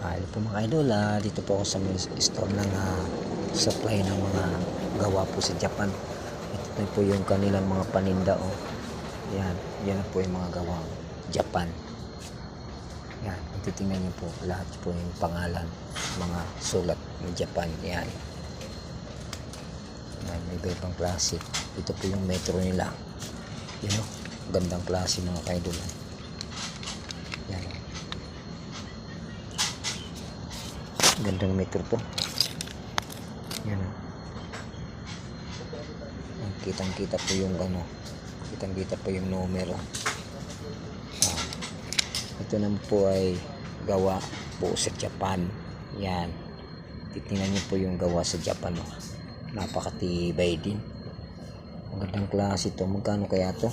Ah, ito po mga idol, ah, dito po ako sa store ng ah, supply ng mga gawa po sa Japan. Ito po yung kanilang mga paninda. Oh. Yan, yan po yung mga gawa Japan. Yan, titingnan niyo po, lahat po yung pangalan, mga sulat ng Japan. Yan. Yan, may iba-ibang klase. Ito po yung metro nila. Yan o, gandang klase mga kaidol. Yan o. Gandang metro to. Yan. Yan, Kitang-kita po yung ano, kitang-kita po yung numero. Ah, ito naman po ay gawa po sa Japan. Yan. Titingnan niyo po yung gawa sa Japan. Oh. Napakatibay din. Magandang klase to. Magkano kaya to?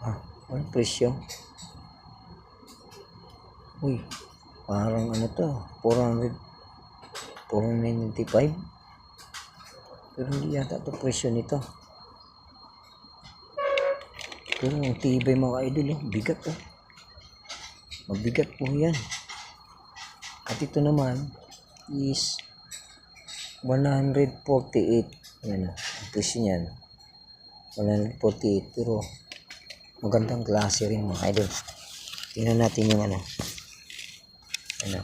Ah, anong presyo? Uy, parang ano to? 400 495 pero hindi yata ito presyo nito pero ang tibay mga idol oh. bigat oh mabigat po yan at ito naman is 148 yan ang presyo niyan 148 pero magandang klase rin mga idol. Tingnan natin yung ano. Ano?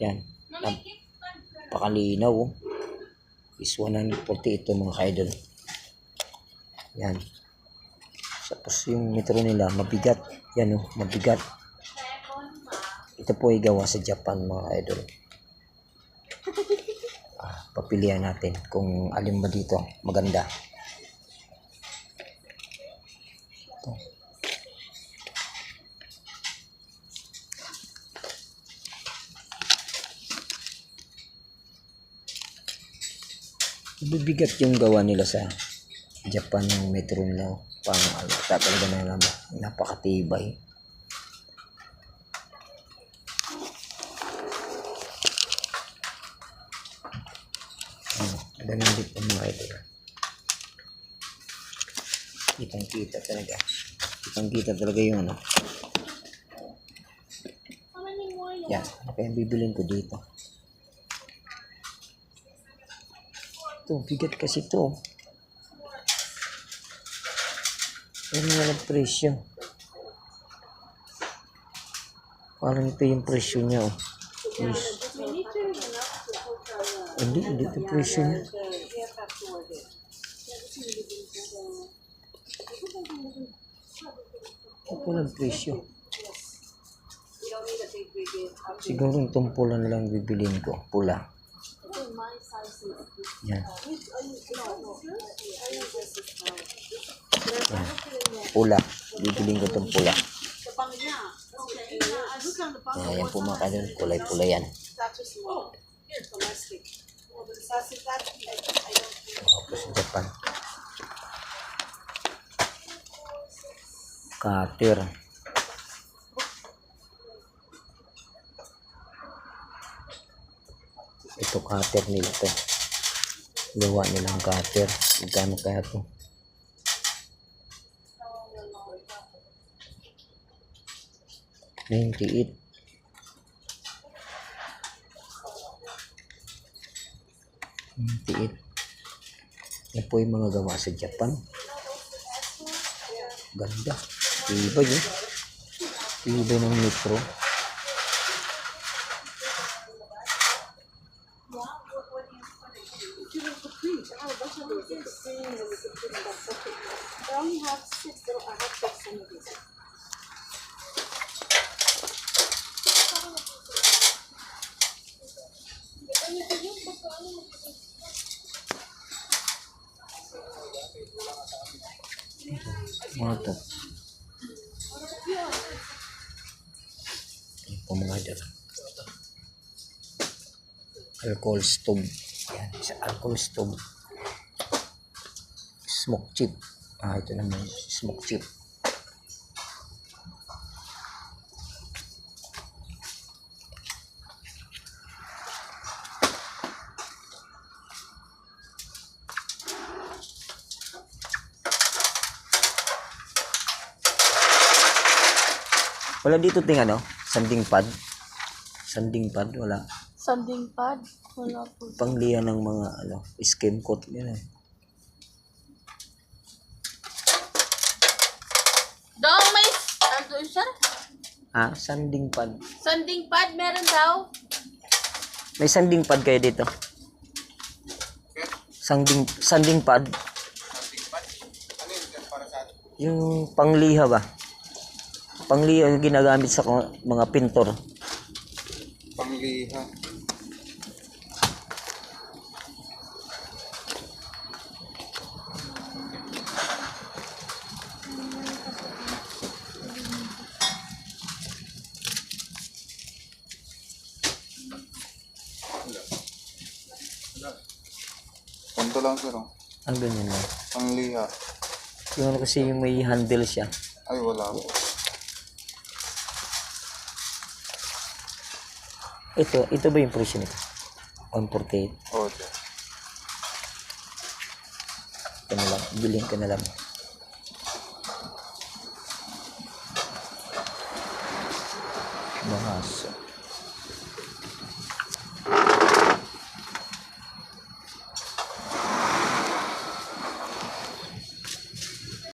Yan. Napakalinaw oh. is 148 ito mga idol. Yan. Tapos yung metro nila mabigat. Yan oh mabigat. Ito po ay gawa sa Japan mga idol. Ah, papilian natin kung alin ba dito maganda bibigat yung gawa nila sa Japan ng metro oh. pang ano, talaga na naman napakatibay. Ano, ganun din po mga idol. Kitang kita talaga. Kitang kita talaga yung ano. Yan ano kaya bibilin ko dito ito bigat kasi to ano walang presyo. Parang ito yung presyo niya oh. Is, hindi hindi ito presyo niya. Ito walang presyo. Siguro itong pula na lang bibilin ko. Pula yan yan pula. Bibilin ko itong pula. Yan, yan po mga kanon kulay pula yan. Tapos sa Japan cutter ito cutter nila to. Gawa nilang cutter. Magkano kaya to? Ninety eight ninety eight yan po yung mga gawa sa Japan. Ganda. Tibay eh tibay ng metro mga to yan po mga idol alcohol stove yan sa alcohol stove smoke chip Ah, ito naman, smoke chip. Wala dito ting ano? Sanding pad? Sanding pad? Wala. Sanding pad? Wala po. Panglihan ng mga ano, skim coat. Yan eh. Daw may, ano siya? Ah, sanding pad. Sanding pad, meron daw. May sanding pad kayo dito. Sanding sanding pad. Yung pangliha ba? Pangliha yung ginagamit sa mga pintor. Pangliha. Ganito lang sir. oh. Ang ganyan lang. Pangliha. Yung ano kasi yung may handle siya. Ay wala po. Ito, ito ba yung presyo nito? 148. Oh, sir. Ito na lang. Bilhin ka na lang. Bahasa.